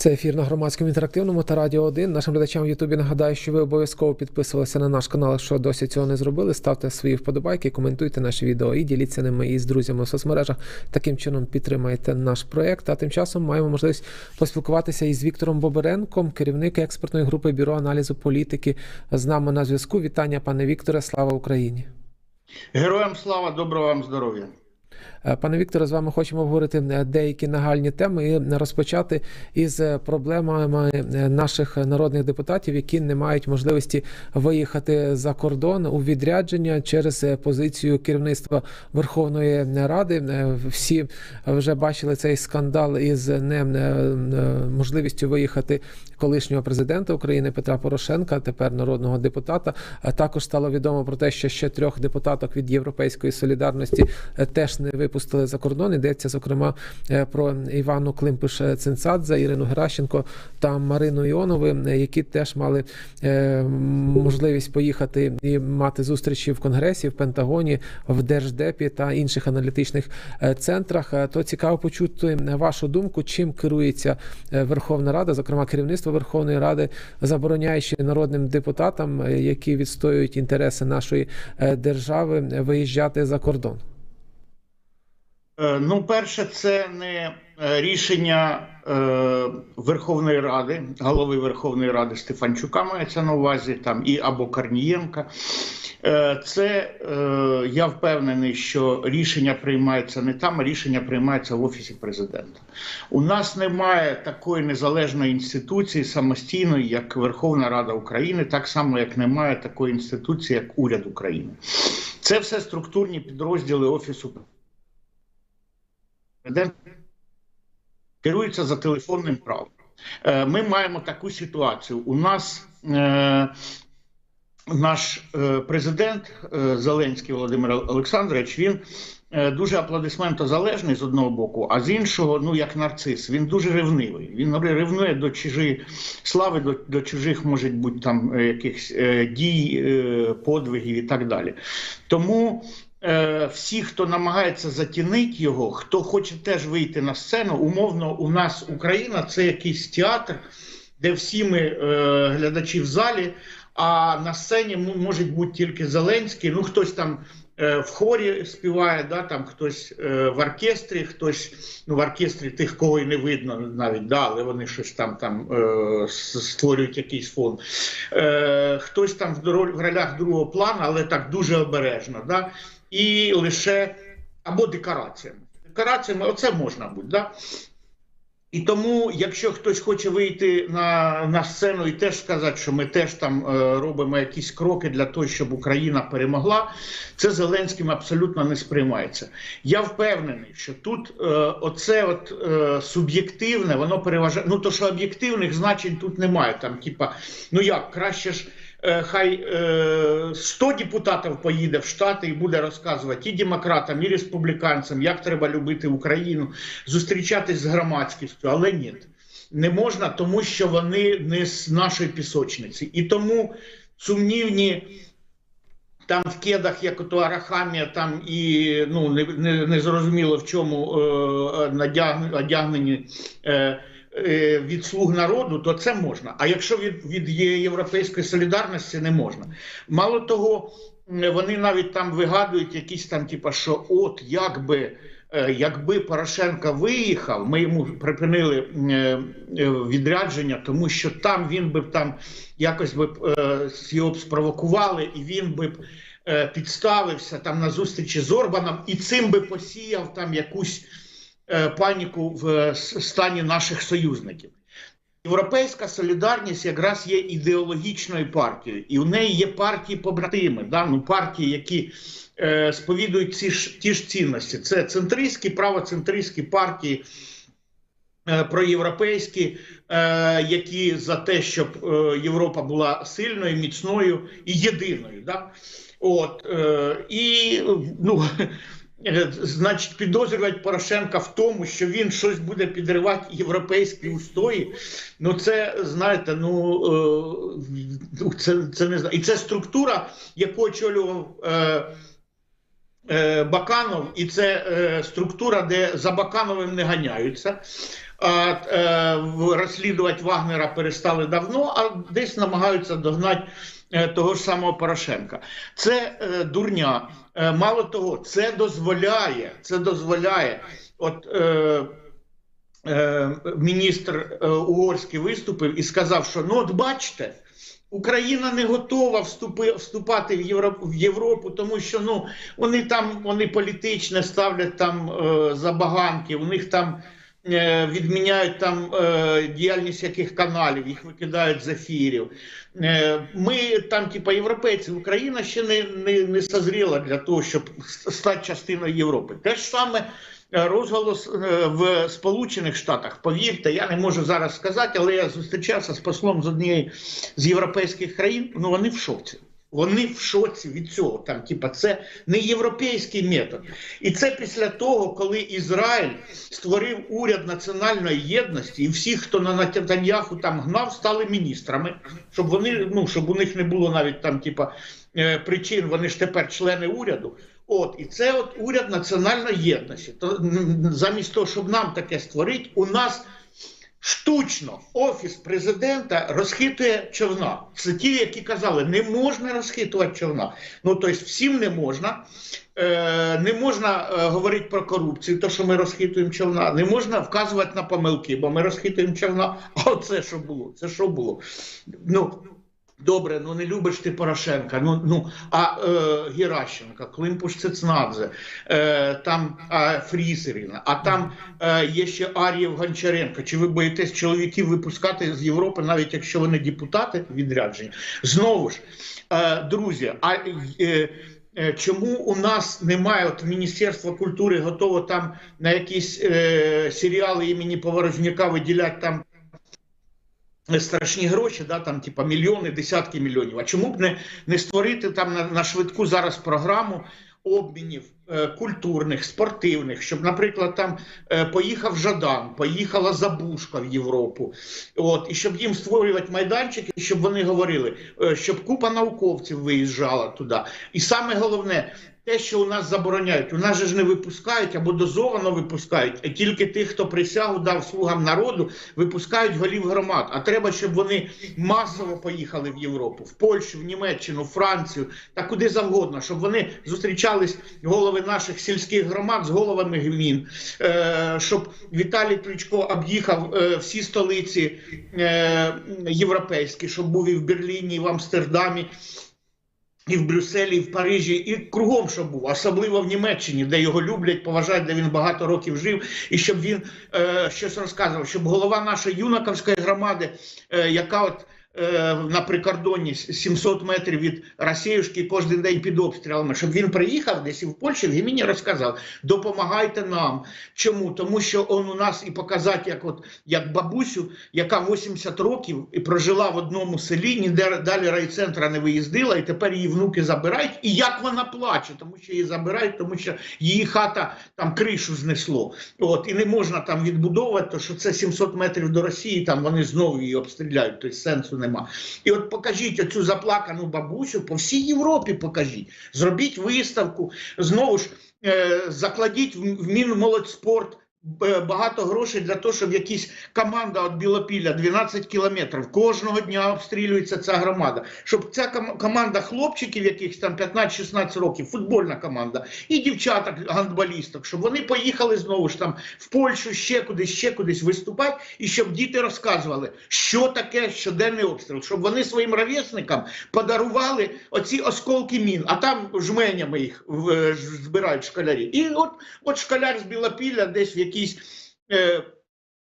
Це ефір на громадському інтерактивному та радіо 1. Нашим глядачам в Ютубі нагадаю, що ви обов'язково підписувалися на наш канал. Якщо досі цього не зробили, ставте свої вподобайки, коментуйте наші відео і діліться ними із друзями в соцмережах. Таким чином підтримайте наш проект. А тим часом маємо можливість поспілкуватися із Віктором Боберенком, керівник експертної групи бюро аналізу політики. З нами на зв'язку. Вітання, пане Вікторе. Слава Україні! Героям слава, доброго вам здоров'я. Е, Пане Вікторе, з вами хочемо обговорити е, деякі нагальні теми і розпочати із е, проблемами наших народних депутатів, які не мають можливості виїхати за кордон у відрядження через позицію керівництва Верховної Ради. Всі вже бачили цей скандал із неможливістю виїхати колишнього президента України Петра Порошенка, тепер народного депутата. Також стало відомо про те, що ще трьох депутаток від Європейської солідарності теж не випустили за кордон. Йдеться зокрема е, про Івану Климпиш Цинцадзе, Ірину Геращенко та Марину Іонову, е, які теж мали е, можливість поїхати і мати зустрічі в Конгресі, в Пентагоні, в Держдепі та інших аналітичних е, центрах. Е, То цікаво почути вашу думку, чим керується е, Верховна Рада, зокрема керівництво Верховної Ради, забороняючи народним депутатам, е, які відстоюють інтереси нашої е, держави, е, виїжджати за кордон. Е, Ну, перше, це не е, рішення е, Верховної Ради, голови Верховної Ради Стефанчука мається на увазі там і або Корнієнка. Е, Це я впевнений, що рішення приймається не там, а рішення приймається в офісі президента. У нас немає такої незалежної інституції самостійної, як Верховна Рада України, так само як немає такої інституції, як уряд України. Це все структурні підрозділи офісу керується за телефонним правом. Е, Ми маємо таку ситуацію. У нас е, наш е, президент Зеленський Володимир Олександрович, він дуже аплодисментозалежний з одного боку, а з іншого, ну як нарцис, він дуже ревнивий. Він ревнує до чужої слави, до, до чужих, може бути там якихось дій, подвигів і так далі. Тому всі, хто намагається затінити його, хто хоче теж вийти на сцену, умовно, у нас Україна це якийсь театр, де всі ми е, глядачі в залі, а на сцені м- може бути тільки Зеленський, ну хтось там. е, В хорі співає, да, там хтось е, в оркестрі, хтось ну, в оркестрі тих, кого і не видно навіть, да, але вони щось там, там е, створюють якийсь фон. Е, хтось там в ролях другого плану, але так дуже обережно. Да? І лише або декораціями. Декораціями оце можна бути. Да? І тому, якщо хтось хоче вийти на, на сцену і теж сказати, що ми теж там е, робимо якісь кроки для того, щоб Україна перемогла, це Зеленським абсолютно не сприймається. Я впевнений, що тут е, оце от е, суб'єктивне, воно переважає. Ну то що об'єктивних значень тут немає. Там, типа, ну як краще ж. Е, Хай е, 100 депутатів поїде в Штати і буде розказувати і демократам, і республіканцям, як треба любити Україну, зустрічатись з громадськістю, але ні, не можна, тому що вони не з нашої пісочниці. І тому сумнівні там в кедах, як ото Арахамія, там і ну не, не, не зрозуміло в чому е, одягнені. Е, е, від слуг народу, то це можна. А якщо від, від європейської солідарності не можна. Мало того, вони навіть там вигадують якісь там, типа, що от якби. е, Якби Порошенко виїхав, ми йому припинили е, е, відрядження, тому що там він би там якось би е, його б спровокували, і він би е, підставився там на зустрічі з Орбаном, і цим би посіяв там якусь е, паніку в е, стані наших союзників. Європейська солідарність якраз є ідеологічною партією, і у неї є партії побратими, да? ну, партії, які е, сповідують ці ж ті ж цінності. Це центристські, правоцентристські партії. е, Проєвропейські, е, які за те, щоб е, Європа була сильною, міцною і єдиною. Да? От, е, і ну, Е, Значить, підозрювати Порошенка в тому, що він щось буде підривати європейські устої. Ну, це знаєте, ну е, ну, це, це не знаю. І це структура, яку очолював е, е, Баканов, і це е, структура, де за Бакановим не ганяються. А е, розслідувати Вагнера перестали давно, а десь намагаються догнати е, того ж самого Порошенка. Це е, дурня. Е, мало того, це дозволяє, це дозволяє. От е, е, міністр е, угорський виступив і сказав, що ну от бачите. Україна не готова вступи, вступати в Європу, в Європу, тому що ну вони там вони політичне ставлять там е, забаганки, у них там е, відміняють там е, діяльність яких каналів, їх викидають з ефірів. Е, ми там, типа європейці, Україна ще не, не, не созріла для того, щоб стати частиною Європи. Те ж саме е, розголос е, в Сполучених Штатах. Повірте, я не можу зараз сказати, але я зустрічався з послом з однієї з європейських країн. Ну вони в шоці. Вони в шоці від цього. Там, типа, це не європейський метод. І це після того, коли Ізраїль створив уряд національної єдності, і всі, хто на Нетаньяху там гнав, стали міністрами, щоб вони, ну щоб у них не було навіть там, типа, е, причин, вони ж тепер члени уряду. От і це от уряд національної єдності. То замість того, щоб нам таке створити, у нас штучно офіс президента розхитує човна. Це ті, які казали, не можна розхитувати човна. Ну тобто всім не можна. Е, не можна е, говорити про корупцію, то що ми розхитуємо човна, не можна вказувати на помилки, бо ми розхитуємо човна. А оце що було? Це що було? Ну, Добре, ну не любиш ти Порошенка. Ну ну а е, Геращенка, Климпуш Цецнадзе, е, там е, Фрісеріна, а там е, є ще Арієв Гончаренко. Чи ви боїтесь чоловіків випускати з Європи, навіть якщо вони депутати відряджені? Знову ж, е, друзі, а е, е, чому у нас немає от Міністерства культури готово там на якісь е, серіали імені Поворозняка виділяти там страшні гроші, да, там, типа мільйони, десятки мільйонів. А чому б не, не створити там на, на швидку зараз програму обмінів е, культурних, спортивних, щоб, наприклад, там е, поїхав Жадан, поїхала Забушка в Європу, от, і щоб їм створювати майданчики, щоб вони говорили, е, щоб купа науковців виїжджала туди. І саме головне. Те, що у нас забороняють, у нас же ж не випускають або дозовано випускають, а тільки тих, хто присягу дав слугам народу, випускають голів громад. А треба, щоб вони масово поїхали в Європу, в Польщу, в Німеччину, Францію та куди завгодно, щоб вони зустрічались голови наших сільських громад з головами гмін, е, щоб Віталій Кличко об'їхав е, всі столиці е, європейські, щоб був і в Берліні, і в Амстердамі. І в Брюсселі, і в Парижі, і кругом, що був, особливо в Німеччині, де його люблять, поважають, де він багато років жив, і щоб він е, щось розказував, щоб голова нашої юнаковської громади, е, яка от на прикордонні 700 метрів від Росіюшки кожен день під обстрілами, щоб він приїхав десь і в Польщі, в Геміні розказав: допомагайте нам. Чому? Тому що он у нас і показати, як от як бабусю, яка 80 років і прожила в одному селі, ніде далі райцентра не виїздила, і тепер її внуки забирають. І як вона плаче, тому що її забирають, тому що її хата там кришу знесло. От і не можна там відбудовувати, то що це 700 метрів до Росії, там вони знову її обстріляють, тобто сенсу нема. І от покажіть оцю заплакану бабусю по всій Європі. Покажіть, зробіть виставку, знову ж е, закладіть в, Мінмолодьспорт багато грошей для того, щоб якісь команда від Білопілля 12 кілометрів кожного дня обстрілюється ця громада. Щоб ця команда хлопчиків, якихось там 15-16 років, футбольна команда, і дівчаток, гандболісток, щоб вони поїхали знову ж там в Польщу, ще кудись, ще кудись виступати, і щоб діти розказували, що таке щоденний обстріл, щоб вони своїм ровесникам подарували оці осколки мін, а там жменями їх е, збирають школярі. І от, от школяр з Білопілля десь в якійсь. Е,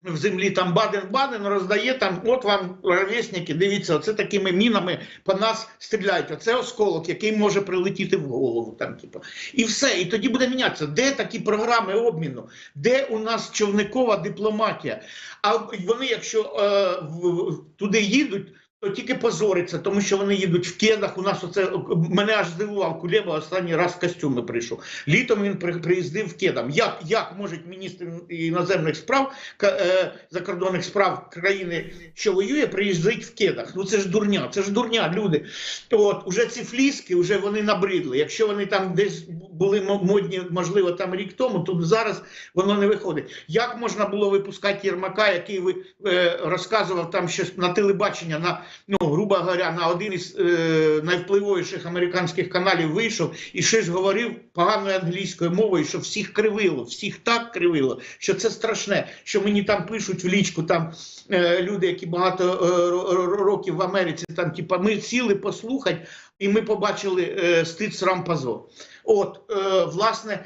в землі там Баден-Баден роздає там, от вам ровесники, дивіться, оце такими мінами по нас стріляють. Оце осколок, який може прилетіти в голову. Там, типу. І все. І тоді буде мінятися. Де такі програми обміну? Де у нас човникова дипломатія? А вони, якщо е, в- туди їдуть, то тільки позориться, тому що вони їдуть в кедах. У нас оце мене аж здивував Кулеба останній раз в костюми прийшов. Літом він при- приїздив в кедам. Як, як може міністр іноземних справ е, закордонних справ країни, що воює, приїздить в кедах? Ну це ж дурня, це ж дурня, люди. От уже ці фліски, вже вони набридли. Якщо вони там десь були мо- модні, можливо, там рік тому, то зараз воно не виходить. Як можна було випускати Єрмака, який ви е, розказував там щось на телебачення, на ну грубо говоря, на один із е, найвпливовіших американських каналів вийшов і щось говорив поганою англійською мовою, що всіх кривило, всіх так кривило, що це страшне. Що мені там пишуть в лічку, там е, люди, які багато е, ро- ро- років в Америці, там типа ми сіли послухати, і ми побачили е, стид срам позор. От, е, власне,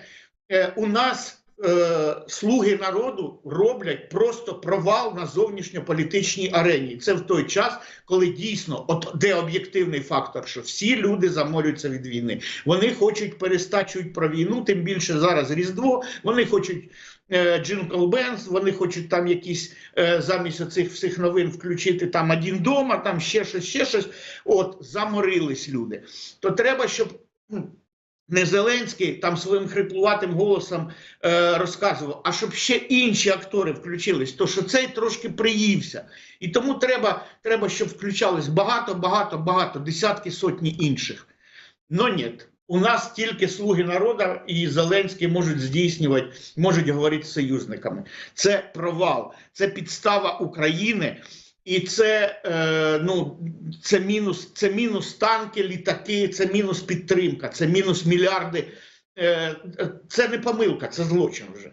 е, у нас е, слуги народу роблять просто провал на зовнішньополітичній арені. Це в той час, коли дійсно, от де об'єктивний фактор, що всі люди заморюються від війни. Вони хочуть перестачують про війну, тим більше зараз Різдво. Вони хочуть. Джинкл Бенс, вони хочуть там якісь е, замість оцих всіх новин включити там один дома, там ще щось, ще щось. От заморились люди. То треба, щоб м, не Зеленський там своїм хриплуватим голосом е, розказував, а щоб ще інші актори включились, то що цей трошки приївся. І тому треба, треба щоб включались багато, багато, багато, десятки, сотні інших. Но ні. У нас тільки слуги народу і Зеленський можуть здійснювати, можуть говорити з союзниками. Це провал, це підстава України, і це, е, ну, це, мінус, це мінус танки, літаки, це мінус підтримка, це мінус мільярди. Е, це не помилка, це злочин вже.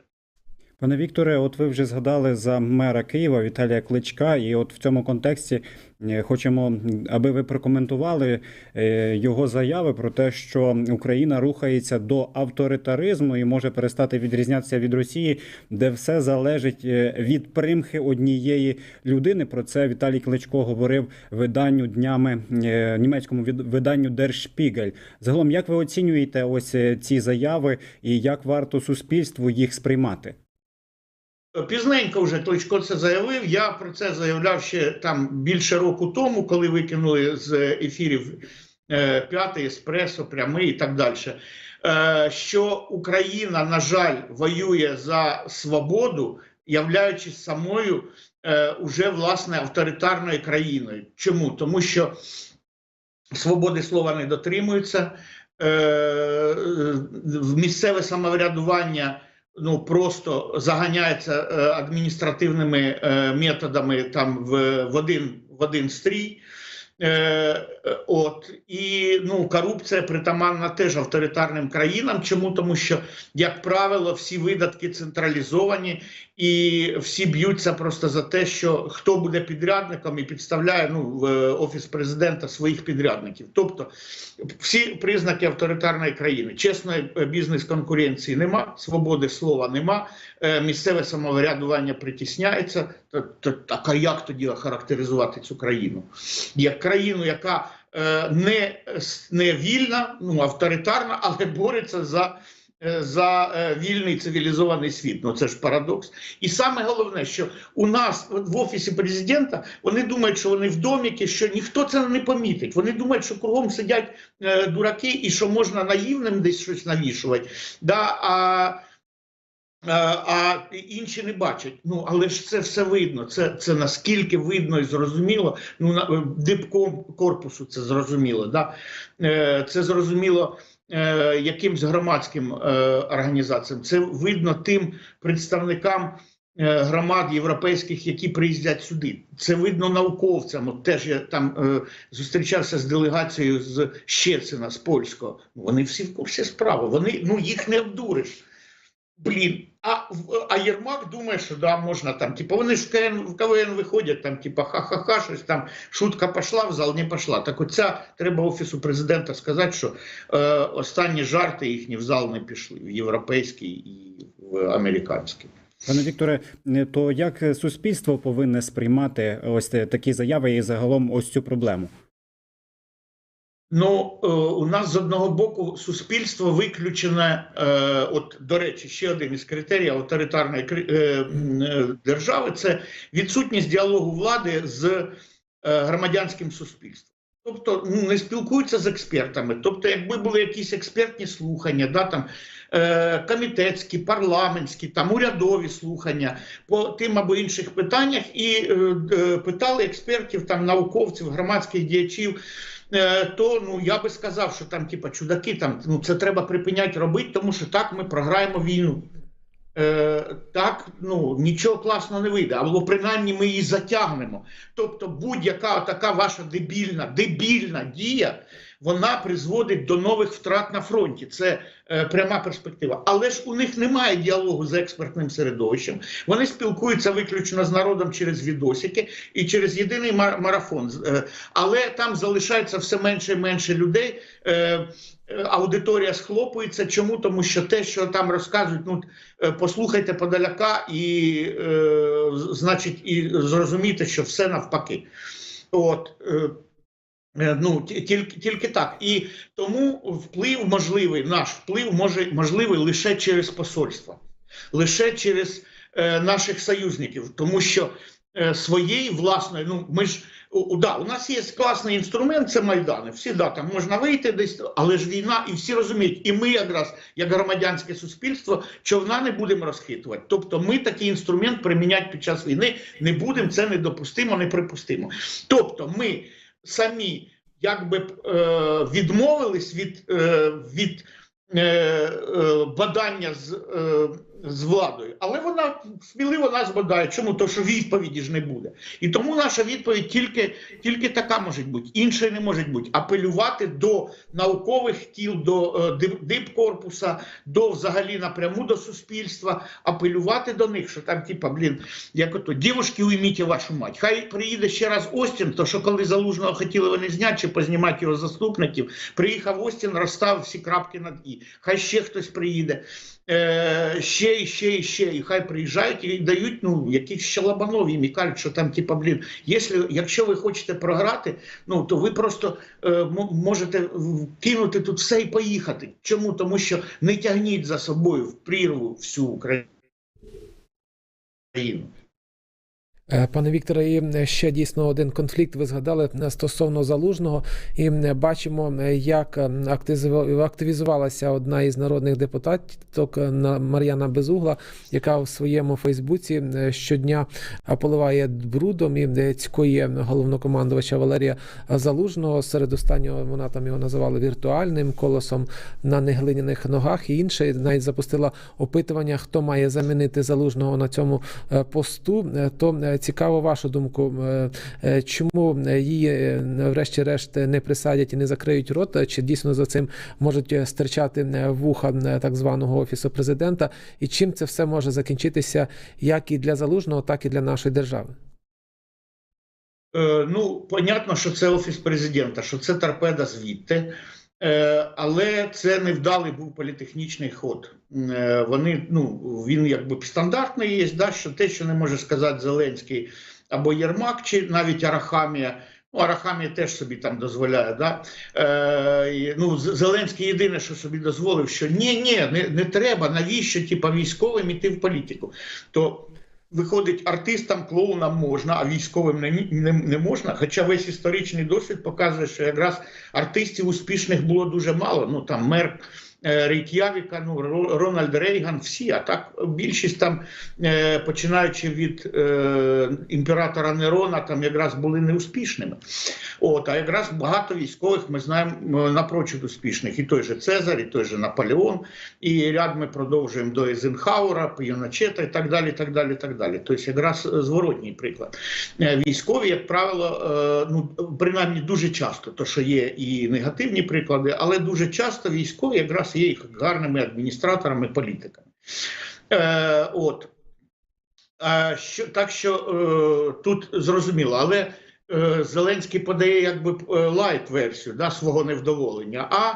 Пане Вікторе, от ви вже згадали за мера Києва Віталія Кличка, і от в цьому контексті е, хочемо, аби ви прокоментували е, його заяви про те, що Україна рухається до авторитаризму і може перестати відрізнятися від Росії, де все залежить е, від примхи однієї людини. Про це Віталій Кличко говорив виданню днями німецькому виданню Spiegel. Загалом, як ви оцінюєте ось ці заяви, і як варто суспільству їх сприймати? Пізненько вже Кличко це заявив. Я про це заявляв ще там більше року тому, коли викинули з ефірів е, п'ятий еспресо, прямий і так далі. Е, що Україна, на жаль, воює за свободу, являючись самою е, уже власне авторитарною країною. Чому? Тому що свободи слова не дотримуються, е, місцеве самоврядування ну просто заганяється е, адміністративними е, методами там в, в один в один стрій. Е, е, от і ну корупція притаманна теж авторитарним країнам. Чому тому, що як правило, всі видатки централізовані, і всі б'ються просто за те, що хто буде підрядником і підставляє ну в е, офіс президента своїх підрядників. Тобто всі признаки авторитарної країни. Чесної е, бізнес-конкуренції нема, свободи слова нема, е, місцеве самоврядування притісняється. Так а як тоді охарактеризувати цю країну? Як країну, яка е, не, не вільна, ну авторитарна, але бореться за. е, За е, вільний цивілізований світ, ну це ж парадокс. І саме головне, що у нас в офісі президента вони думають, що вони в доміки, що ніхто це не помітить. Вони думають, що кругом сидять дураки, і що можна наївним десь щось навішувати. Да, а, а, а інші не бачать. Ну але ж це все видно. Це, це наскільки видно і зрозуміло. Ну на е, дибком корпусу це зрозуміло. Да? Е, це зрозуміло. е, Якимсь громадським е, організаціям це видно тим представникам е, громад європейських, які приїздять сюди. Це видно науковцям. От теж я там е, зустрічався з делегацією з Щецина, з польського. Вони всі в курсі справи. Вони ну їх не обдуриш. Блін, а, а Єрмак думає, що да, можна там, типу, вони ж КН, в КВН виходять, там, типу, ха-ха-ха, щось там, шутка пішла, в зал не пішла. Так оця треба Офісу президента сказати, що е, останні жарти їхні в зал не пішли, в європейський і в американський. Пане Вікторе, е, то як суспільство повинне сприймати ось такі заяви і загалом ось цю проблему? Ну, е, у нас з одного боку суспільство виключене, е, от до речі, ще один із критеріїв авторитарної е, держави це відсутність діалогу влади з громадянським суспільством. Тобто ну, не спілкуються з експертами. Тобто, якби були якісь експертні слухання, да, там, комітетські, парламентські, там, урядові слухання по тим або інших питаннях, і питали експертів, там, науковців, громадських діячів, то ну, я би сказав, що там, типа, чудаки, там, ну, це треба припиняти робити, тому що так ми програємо війну. Е, так ну нічого класного не вийде, або принаймні ми її затягнемо. Тобто, будь-яка така ваша дебільна, дебільна дія, вона призводить до нових втрат на фронті. Це е, пряма перспектива. Але ж у них немає діалогу з експертним середовищем. Вони спілкуються виключно з народом через відосики і через єдиний марафон. Е, але там залишається все менше і менше людей. Е, е, Аудиторія схлопується. Чому? Тому що те, що там розказують, ну е, послухайте подаляка, і е, значить, і зрозумійте, що все навпаки. От. е, Ну, тільки, тільки так. І тому вплив можливий, наш вплив може, можливий лише через посольства, лише через е, наших союзників, тому що е, своєї власної, ну ми ж у- да, у нас є класний інструмент, це Майдани. Всі да, там можна вийти десь, але ж війна, і всі розуміють, і ми якраз, як громадянське суспільство, човна не будемо розхитувати. Тобто ми такий інструмент приміняти під час війни не будемо, це недопустимо, неприпустимо. Тобто ми самі якби е, відмовились від, е, від е, бадання з, з владою, але вона сміливо нас бадає. Чому? Тому що відповіді ж не буде. І тому наша відповідь тільки, тільки така може бути, іншої не може бути. Апелювати до наукових тіл, до е, дипкорпуса, до взагалі напряму до суспільства, апелювати до них, що там, типа, блін, як ото, дівушки, уйміть вашу мать. Хай приїде ще раз Остін, то що коли залужного хотіли вони зняти чи познімати його заступників, приїхав Остін, розставив всі крапки над і. Хай ще хтось приїде. Е, ще і ще і ще, і хай приїжджають і дають ну якісь щелобанові. і кажуть, що там, типа, блін, якщо, якщо ви хочете програти, ну то ви просто е, можете кинути тут все і поїхати. Чому? Тому що не тягніть за собою в прірву всю Україну. Е, Пане Вікторе, і е, ще дійсно один конфлікт ви згадали е, стосовно залужного, і бачимо, як активізувалася одна із народних депутаток на- Мар'яна Безугла, яка в своєму Фейсбуці щодня поливає брудом і цькує головнокомандувача Валерія Залужного. Серед останнього вона там його називала віртуальним колосом на неглиняних ногах. І інше навіть запустила опитування, хто має замінити залужного на цьому посту. То цікаво вашу думку, е, е, чому її е, врешті-решт не присадять і не закриють рот? Чи дійсно за цим можуть стирчати вуха так званого офісу президента? І чим це все може закінчитися як і для залужного, так і для нашої держави? Ну, понятно, що це офіс президента, що це торпеда звідти. Е, але це невдалий був політехнічний ход. Е, вони, ну, він якби стандартний є, да, що те, що не може сказати Зеленський або Єрмак, чи навіть Арахамія. Ну, Арахамія теж собі там дозволяє. Да? Е, ну, Зеленський єдине, що собі дозволив, що ні, ні, не, не треба, навіщо типа, військовим іти в політику. То Виходить, артистам, клоунам можна, а військовим не, не, не можна. Хоча весь історичний досвід показує, що якраз артистів успішних було дуже мало. Ну там мер Рейк'явіка, ну Рональд Рейган, всі. А так більшість там, е, починаючи від е, імператора Нерона, там якраз були неуспішними. От, а якраз багато військових ми знаємо е, напрочуд успішних. І той же Цезар, і той же Наполеон, і ряд ми продовжуємо до Ейзенхауера, Піоночета і так далі. так далі, так далі. Тобто якраз е, зворотній приклад. Е, Військові, як правило, е, ну принаймні дуже часто, то що є і негативні приклади, але дуже часто військові якраз є їх гарними адміністраторами, політиками. Е, от. Е, що, так що е, тут зрозуміло, але е, Зеленський подає якби лайт-версію да, свого невдоволення. А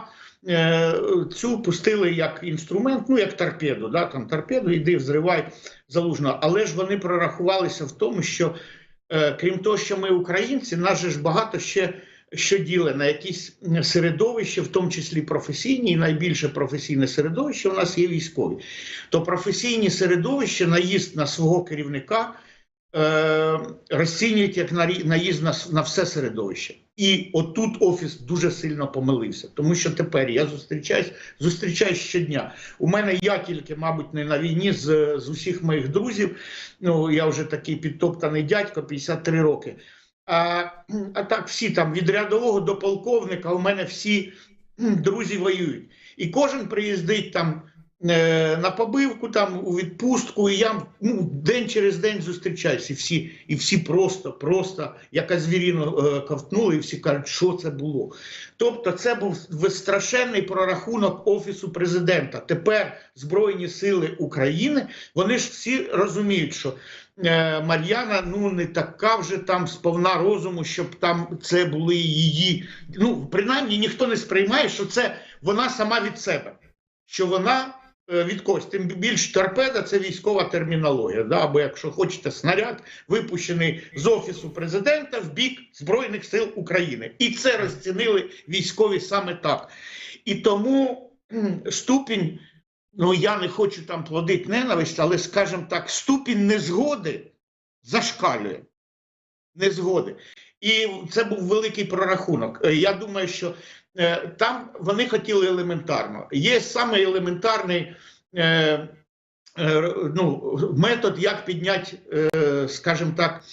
е, цю пустили як інструмент, ну як торпеду. Да, там торпеду, іди, взривай залужно. Але ж вони прорахувалися в тому, що е, крім того, що ми українці, нас же ж багато ще. Що діле на якісь середовище, в тому числі професійні, і найбільше професійне середовище у нас є військові. То професійні середовище, наїзд на свого керівника е, розцінюють як наїзд на, на все середовище. І отут офіс дуже сильно помилився, тому що тепер я зустрічаюсь, зустрічаюсь щодня. У мене я тільки, мабуть, не на війні з, з усіх моїх друзів. Ну я вже такий підтоптаний дядько, 53 роки. А, а так всі там від рядового до полковника у мене всі друзі воюють. І кожен приїздить там на побивку, там у відпустку, і я ну, день через день зустрічаюся. І всі, і всі просто, просто як звіріну е, ковтнули, і всі кажуть, що це було. Тобто, це був страшенний прорахунок Офісу президента. Тепер Збройні Сили України, вони ж всі розуміють, що е, Мар'яна ну не така вже там сповна розуму, щоб там це були її. Ну, принаймні ніхто не сприймає, що це вона сама від себе, що вона е, від когось. Тим більш торпеда це військова термінологія. Да? Або якщо хочете, снаряд випущений з офісу президента в бік Збройних сил України. І це розцінили військові саме так. І тому ступінь. Ну, я не хочу там плодити ненависть, але, скажімо так, ступінь незгоди зашкалює. Незгоди. І це був великий прорахунок. Е, Я думаю, що е, там вони хотіли елементарно. Є саме елементарний е, е, ну, метод, як підняти, е, скажімо так,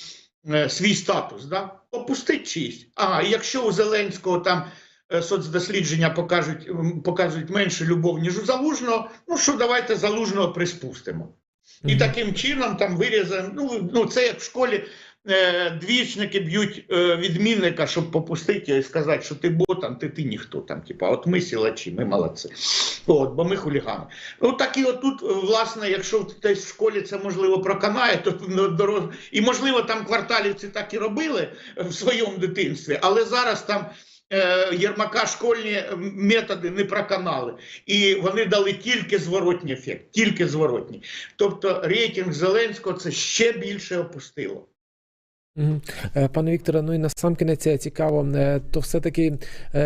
е, свій статус. Да? Опустить чиїсь. А і якщо у Зеленського там е, соцдослідження покажуть, показують менше любов, ніж у Залужного, ну що давайте Залужного приспустимо. І таким чином там вирізаємо. Ну, ну це як в школі е, двічники б'ють е, відмінника, щоб попустити і сказати, що ти ботан, ти, ти ніхто там. Типа, от ми сілачі, ми молодці. От, бо ми хулігани. Ну так і отут, е, власне, якщо десь в школі це можливо проканає, то дорож... і можливо там кварталівці так і робили в своєму дитинстві, але зараз там. Єрмака школьні методи не проканали, і вони дали тільки зворотній ефект, тільки зворотній. Тобто рейтинг Зеленського це ще більше опустило. Е, Пане Вікторе, ну і на сам кінець е, цікаво, е, то все-таки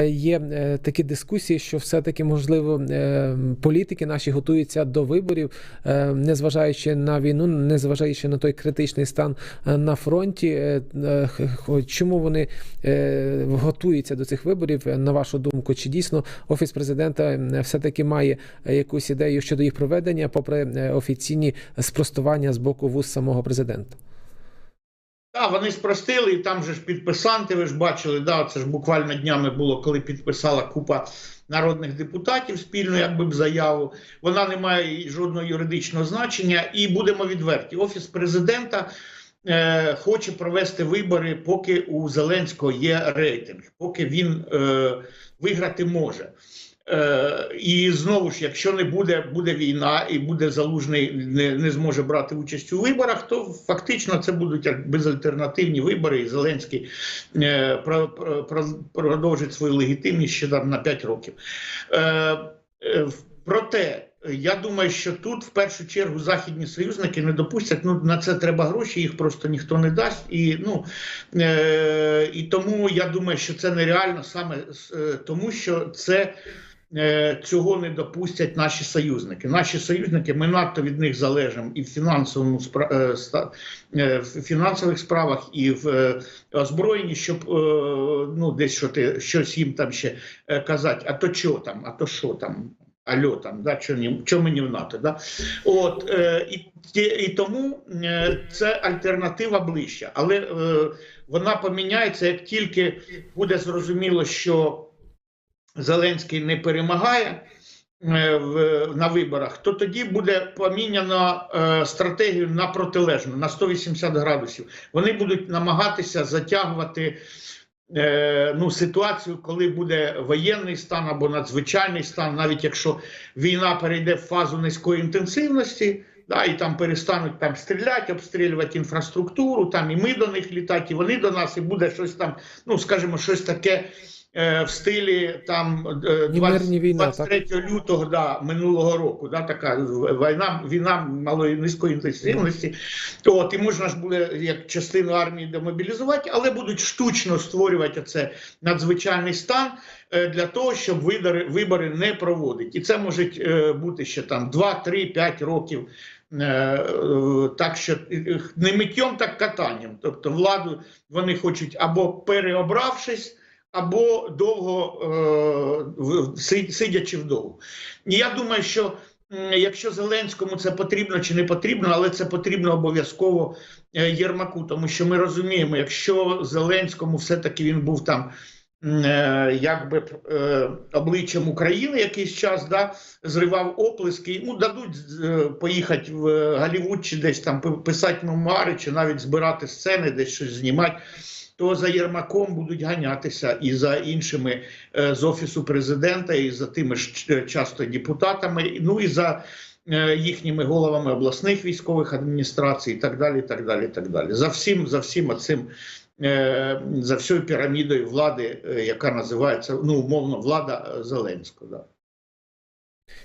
є такі дискусії, що все-таки, можливо, політики наші готуються до виборів, незважаючи на війну, незважаючи на той критичний стан на фронті. Чому вони готуються до цих виборів? На вашу думку, чи дійсно офіс президента все-таки має якусь ідею щодо їх проведення, попри офіційні спростування з боку вуз самого президента? Так, вони спростили, і там же ж підписанти, ви ж бачили, да, це ж буквально днями було, коли підписала купа народних депутатів спільну якби б заяву. Вона не має жодного юридичного значення. І будемо відверті. Офіс президента е, хоче провести вибори, поки у Зеленського є рейтинг, поки він е, виграти може. Е, і знову ж, якщо не буде, буде війна і буде залужний не, не зможе брати участь у виборах, то фактично це будуть як безальтернативні вибори, і Зеленський е, про, про, про, продовжить свою легітимність ще там на 5 років. Е, е, проте. Я думаю, що тут в першу чергу західні союзники не допустять. Ну на це треба гроші, їх просто ніхто не дасть. І ну е, і тому я думаю, що це нереально саме е, тому, що це цього не допустять наші союзники. Наші союзники, ми надто від них залежимо і в фінансовому е, е, в фінансових справах, і в е, озброєнні, щоб е, ну десь що ти щось їм там ще е, казати. А то що там, а то що там. Альо там, да, що мені в НАТО, да? От, е, і, і тому е, це альтернатива ближча. Але е, вона поміняється, як тільки буде зрозуміло, що Зеленський не перемагає е, на виборах, то тоді буде поміняно е, стратегію на протилежну, на 180 градусів. Вони будуть намагатися затягувати е, ну, ситуацію, коли буде воєнний стан або надзвичайний стан, навіть якщо війна перейде в фазу низької інтенсивності. Да, і там перестануть там стріляти, обстрілювати інфраструктуру, там і ми до них літати, і вони до нас, і буде щось там, ну скажімо, щось таке в стилі там е, Ні мир, ні війна, 23 лютого да, минулого року. Да, така війна, війна малої низької інтенсивності. От, і можна ж буде як частину армії демобілізувати, але будуть штучно створювати це надзвичайний стан е, для того, щоб вибори, вибори не проводити. І це може е, бути ще там 2, 3, 5 років. е, е, так, що е, не миттєм, так катанням. Тобто владу вони хочуть або переобравшись, або довго е, сидячи вдовго. Я думаю, що якщо Зеленському це потрібно чи не потрібно, але це потрібно обов'язково е, Єрмаку, тому що ми розуміємо, якщо Зеленському все-таки він був там е, якби е, обличчям України якийсь час, да, зривав оплески, йому дадуть поїхати в Голлівуд чи десь там пи- писати мемуари, чи навіть збирати сцени, десь щось знімати. То за Єрмаком будуть ганятися і за іншими е, з офісу президента, і за тими ж часто депутатами, ну і за е, їхніми головами обласних військових адміністрацій, і так далі. так далі, так далі. За всім, за всім оцим, е, за всією пірамідою влади, е, яка називається ну умовно влада е, Зеленського. Да.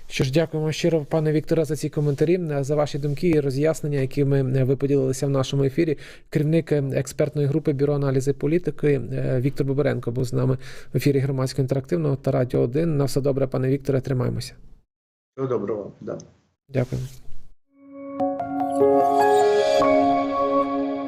Що ж, дякуємо щиро, пане Вікторе, за ці коментарі, е, за ваші думки і роз'яснення, якими ми ви поділилися в нашому ефірі. Керівник е, експертної групи бюро аналізи політики е, Віктор Боберенко був з нами в ефірі громадського інтерактивного та радіо 1. На все добре, пане Вікторе, тримаємося. Всього доброго. Да. Дякую.